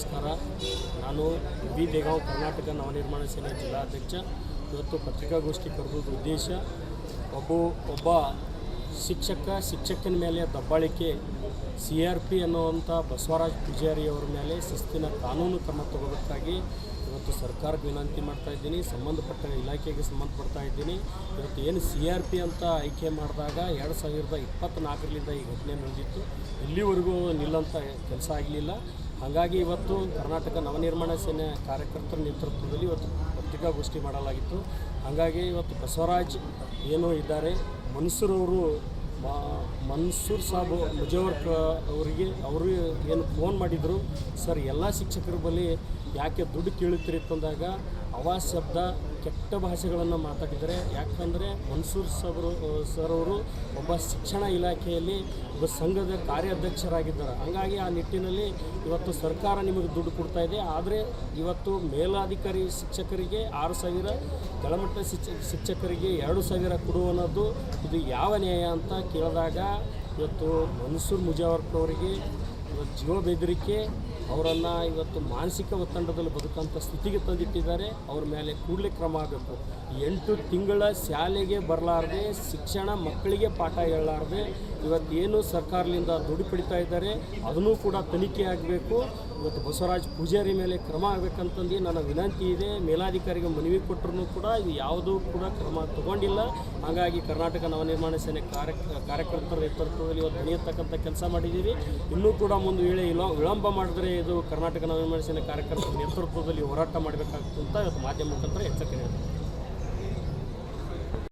ನಮಸ್ಕಾರ. ನಾನು ಬಿ ದೇಗಾಂವ್, ಕರ್ನಾಟಕ ನವನಿರ್ಮಾಣ ಸೇನೆ ಜಿಲ್ಲಾಧ್ಯಕ್ಷ. ಇವತ್ತು ಪತ್ರಿಕಾಗೋಷ್ಠಿ ಕರೆದ ಉದ್ದೇಶ, ಒಬ್ಬ ಒಬ್ಬ ಶಿಕ್ಷಕ, ಶಿಕ್ಷಕನ ಮೇಲೆ ದಬ್ಬಾಳಿಕೆ, ಸಿ ಆರ್ ಪಿ ಅನ್ನುವಂಥ ಬಸವರಾಜ್ ಪೂಜಾರಿ ಅವರ ಮೇಲೆ ಶಿಸ್ತಿನ ಕಾನೂನು ಕ್ರಮ ತಗೋಬೇಕಾಗಿ ಇವತ್ತು ಸರ್ಕಾರಕ್ಕೆ ವಿನಂತಿ ಮಾಡ್ತಾ ಇದ್ದೀನಿ. ಸಂಬಂಧಪಟ್ಟ ಇಲಾಖೆಗೆ ಸಂಬಂಧಪಡ್ತಾ ಇದ್ದೀನಿ. ಇವತ್ತು ಏನು ಸಿ ಆರ್ ಪಿ ಅಂತ ಆಯ್ಕೆ ಮಾಡಿದಾಗ ಎರಡು ಸಾವಿರದ ಇಪ್ಪತ್ತ್ನಾಲ್ಕರಿಂದ ಈ ಘಟನೆ ನಡೆದಿತ್ತು. ಇಲ್ಲಿವರೆಗೂ ನಿಲ್ಲಂಥ ಕೆಲಸ ಆಗಲಿಲ್ಲ. ಹಾಗಾಗಿ ಇವತ್ತು ಕರ್ನಾಟಕ ನವನಿರ್ಮಾಣ ಸೇನೆ ಕಾರ್ಯಕರ್ತರ ನೇತೃತ್ವದಲ್ಲಿ ಇವತ್ತು ಪತ್ರಿಕಾಗೋಷ್ಠಿ ಮಾಡಲಾಗಿತ್ತು. ಹಾಗಾಗಿ ಇವತ್ತು ಬಸವರಾಜ್ ಏನು ಇದ್ದಾರೆ. ಮನ್ಸೂರವರು ಮನ್ಸೂರ್ ಸಾಬು ಮುಜವರ್ ಅವರಿಗೆ ಅವರು ಏನು ಫೋನ್ ಮಾಡಿದರು. ಸರ್, ಎಲ್ಲ ಶಿಕ್ಷಕರ ಬಳಿ ಯಾಕೆ ದುಡ್ಡು ಕೇಳುತ್ತೀರಿ ಅವಾ ಶಬ್ದ ಕೆಟ್ಟ ಭಾಷೆಗಳನ್ನು ಮಾತಾಡಿದರೆ ಯಾಕಂದರೆ ಮನ್ಸೂರ್ ಸಬ್ರು ಸರ್ ಅವರು ಒಬ್ಬ ಶಿಕ್ಷಣ ಇಲಾಖೆಯಲ್ಲಿ ಒಬ್ಬ ಸಂಘದ ಕಾರ್ಯಾಧ್ಯಕ್ಷರಾಗಿದ್ದಾರೆ. ಹಾಗಾಗಿ ಆ ನಿಟ್ಟಿನಲ್ಲಿ ಇವತ್ತು ಸರ್ಕಾರ ನಿಮಗೆ ದುಡ್ಡು ಕೊಡ್ತಾ ಇದೆ. ಆದರೆ ಇವತ್ತು ಮೇಲಾಧಿಕಾರಿ ಶಿಕ್ಷಕರಿಗೆ ಆರು ಸಾವಿರ, ಕೆಳಮಟ್ಟ ಶಿಕ್ಷ, ಶಿಕ್ಷಕರಿಗೆ ಎರಡು ಸಾವಿರ ಕೊಡುವನ್ನೋದು ಇದು ಯಾವ ನ್ಯಾಯ ಅಂತ ಕೇಳಿದಾಗ ಇವತ್ತು ಮನ್ಸೂರ್ ಮುಜಾವರ್ಕವರಿಗೆ ಇವತ್ತು ಜೀವ ಬೆದರಿಕೆ ಅವರನ್ನು ಇವತ್ತು ಮಾನಸಿಕ ಒತ್ತಂಡದಲ್ಲಿ ಬದುಕಂಥ ಸ್ಥಿತಿಗೆ ತಂದಿಟ್ಟಿದ್ದಾರೆ. ಅವ್ರ ಮೇಲೆ ಕೂಡಲೇ ಕ್ರಮ ಆಗಬೇಕು. ಎಂಟು ತಿಂಗಳ ಶಾಲೆಗೆ ಬರಲಾರದೆ, ಶಿಕ್ಷಣ ಮಕ್ಕಳಿಗೆ ಪಾಠ ಹೇಳಲಾರ್ದೆ, ಇವತ್ತೇನು ಸರ್ಕಾರದಿಂದ ದುಡ್ಡು ಪಡಿತಾ ಇದ್ದಾರೆ, ಅದನ್ನೂ ಕೂಡ ತನಿಖೆ ಆಗಬೇಕು. ಇವತ್ತು ಬಸವರಾಜ್ ಪೂಜಾರಿ ಮೇಲೆ ಕ್ರಮ ಆಗಬೇಕಂತಂದು ನನ್ನ ವಿನಂತಿ ಇದೆ. ಮೇಲಾಧಿಕಾರಿಗೆ ಮನವಿ ಕೊಟ್ಟರು ಕೂಡ ಇದು ಯಾವುದೂ ಕೂಡ ಕ್ರಮ ತಗೊಂಡಿಲ್ಲ. ಹಾಗಾಗಿ ಕರ್ನಾಟಕ ನವನಿರ್ಮಾಣ ಸೇನೆ ಕಾರ್ಯ, ಕಾರ್ಯಕರ್ತರ ನೇತೃತ್ವದಲ್ಲಿ ಇವತ್ತು ನಡೆಯತಕ್ಕಂಥ ಕೆಲಸ ಮಾಡಿದ್ದೀವಿ. ಇನ್ನೂ ಕೂಡ ಮುಂದೆ ವೇಳೆ ವಿಳಂಬ ಮಾಡಿದ್ರೆ ಇದು ಕರ್ನಾಟಕ ನವೀನ ಕಾರ್ಯಕರ್ತರ ನೇತೃತ್ವದಲ್ಲಿ ಹೋರಾಟ ಅಂತ ಇವತ್ತು ಮಾಧ್ಯಮ ಮುಖಾಂತರ ಎಚ್ಚರಿಕೆ ನೀಡ್ತೀನಿ